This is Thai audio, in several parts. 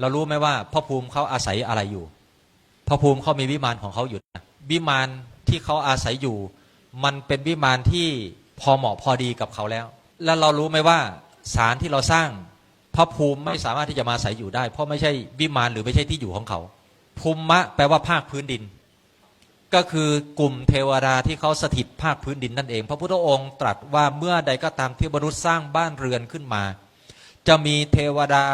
เรารู้ไหมว่าพ่อภูมิเขาอาศัยอะไรอยู่พ่อภูมิเขามีวิมานของเขาอยู่วิมานที่เขาอาศัยอยู่ มันเป็นวิมานที่พอเหมาะพอดีกับเขาแล้ว แล้วเรารู้ไหมว่าสารที่เราสร้างพระภูมิไม่สามารถที่จะมาอาศัยอยู่ได้ เพราะไม่ใช่วิมานหรือไม่ใช่ที่อยู่ของเขาภูมิมะแปลว่าภาคพื้นดิน ก็คือกลุ่มเทวดาที่เขาสถิตภาคพื้นดินนั่นเอง พระพุทธองค์ตรัสว่าเมื่อใดก็ตามที่มนุษย์สร้างบ้านเรือนขึ้นมา จะมีเทวดา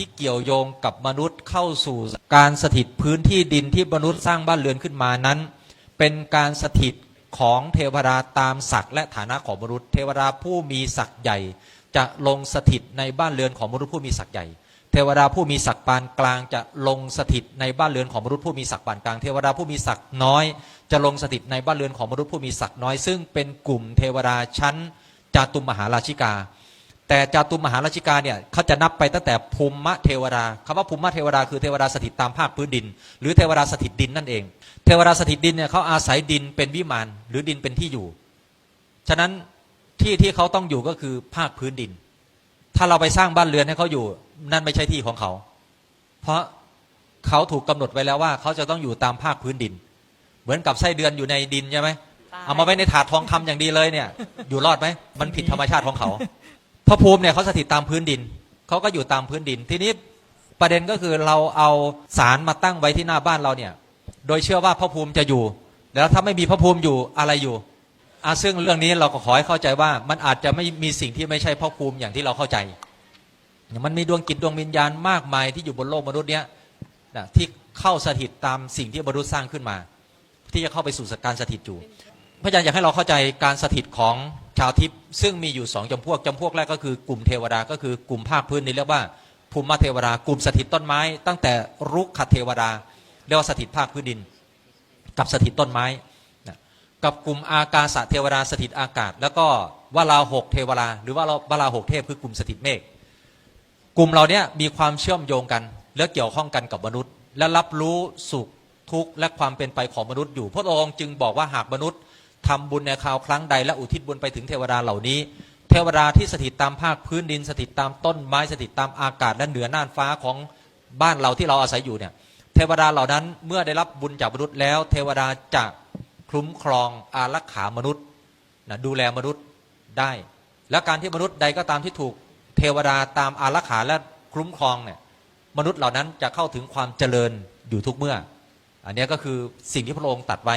ที่เกี่ยวโยงกับมนุษย์เข้าสู่การสถิตพื้นที่ดินที่มนุษย์สร้างบ้านเรือนขึ้นมานั้น เป็นการสถิตของเทวดาตามศักดิ์และฐานะของมนุษย์ เทวดาผู้มีศักย์ใหญ่ จะลงสถิตในบ้านเรือนของมนุษย์ผู้มีศักย์ใหญ่ เทวดาผู้มีศักดิ์ปานกลางจะลงสถิตในบ้านเรือนของมนุษย์ผู้มีศักดิ์ปานกลาง เทวดาผู้มีศักดิ์น้อย จะลงสถิตในบ้านเรือนของมนุษย์ผู้มีศักดิ์น้อย ซึ่งเป็นกลุ่มเทวดาชั้นจาตุมมหาราชิกา แต่จาตุมมหาราชิกาเนี่ยเขาจะนับไปตั้งแต่ภูมิเทวดาคำว่าภูมิเทวดาคือเทวดาสถิตตามภาคพื้นดิน หรือเทวดาสถิตดินนั่นเอง เทวดาสถิตดินเนี่ยเขาอาศัยดินเป็นวิมานหรือดินเป็นที่อยู่ ฉะนั้นที่ที่เขาต้องอยู่ก็คือภาคพื้นดิน ถ้าเราไปสร้างบ้านเรือนให้เขาอยู่ นั่นไม่ใช่ที่ของเขา เพราะเขาถูกกำหนดไว้แล้วว่าเขาจะต้องอยู่ตามภาคพื้นดิน เหมือนกับไส้เดือนอยู่ในดินใช่ไหมตายเอามาไว้ในถาดทองคำอย่างดีเลยเนี่ย อยู่รอดไหมมันผิดธรรมชาติของเขา พระภูมิเนี่ยเขาสถิตตามพื้นดินเขาก็อยู่ตามพื้นดิน ทีนี้ประเด็นก็คือเราเอาสารมาตั้งไว้ที่หน้าบ้านเราเนี่ย โดยเชื่อว่าพระภูมิจะอยู่ แล้วถ้าไม่มีพระภูมิอยู่อะไรอยู่อาซึ่งเรื่องนี้เราก็ขอให้เข้าใจว่ามันอาจจะไม่มีสิ่งที่ไม่ใช่พระภูมิอย่างที่เราเข้าใจ มันมีดวงกิจดวงวิญญาณมากมายที่อยู่บนโลกมนุษย์เนี้ยนะที่เข้าสถิตตามสิ่งที่มนุษย์สร้างขึ้นมา ที่จะเข้าไปสู่การสถิตอยู่พระอาจารย์อยากให้เราเข้าใจการสถิตของชาวทิพย์ ซึ่งมีอยู่สองจำพวกจำพวกแรกก็คือกลุ่มเทวดาก็คือกลุ่มภาคพื้นนี่เรียกว่าภูมิเทวดากลุ่มสถิตต้นไม้ ตั้งแต่รุกขเทวดาเรียกว่าสถิตภาคพื้นดิน กับสถิตต้นไม้นะกับกลุ่มอากาสะเทวดาสถิตอากาศ แล้วก็วาลาหกเทวดาหรือว่าวาลาหกเทพคือกลุ่มสถิตเมฆกลุ่มเราเนี่ยมีความเชื่อมโยงกันและเกี่ยวข้องกันกับมนุษย์ และรับรู้สุขทุกข์และความเป็นไปของมนุษย์อยู่พระองค์จึงบอกว่าหากมนุษย์ ทำบุญในคราวครั้งใดและอุทิศบุญไปถึงเทวดาเหล่านี้ เทวดาที่สถิตตามภาคพื้นดินสถิตตามต้นไม้สถิตตามอากาศและเหนือน่านฟ้าของบ้านเราที่เราอาศัยอยู่เนี่ยเทวดาเหล่านั้นเมื่อได้รับบุญจากมนุษย์แล้ว เทวดาจะคุ้มครองอารักขามนุษย์นะดูแลมนุษย์ได้ และการที่มนุษย์ใดก็ตามที่ถูกเทวดาตามอารักขาและคุ้มครองเนี่ยมนุษย์เหล่านั้นจะเข้าถึงความเจริญอยู่ทุกเมื่อ อันนี้ก็คือสิ่งที่พระองค์ตัดไว้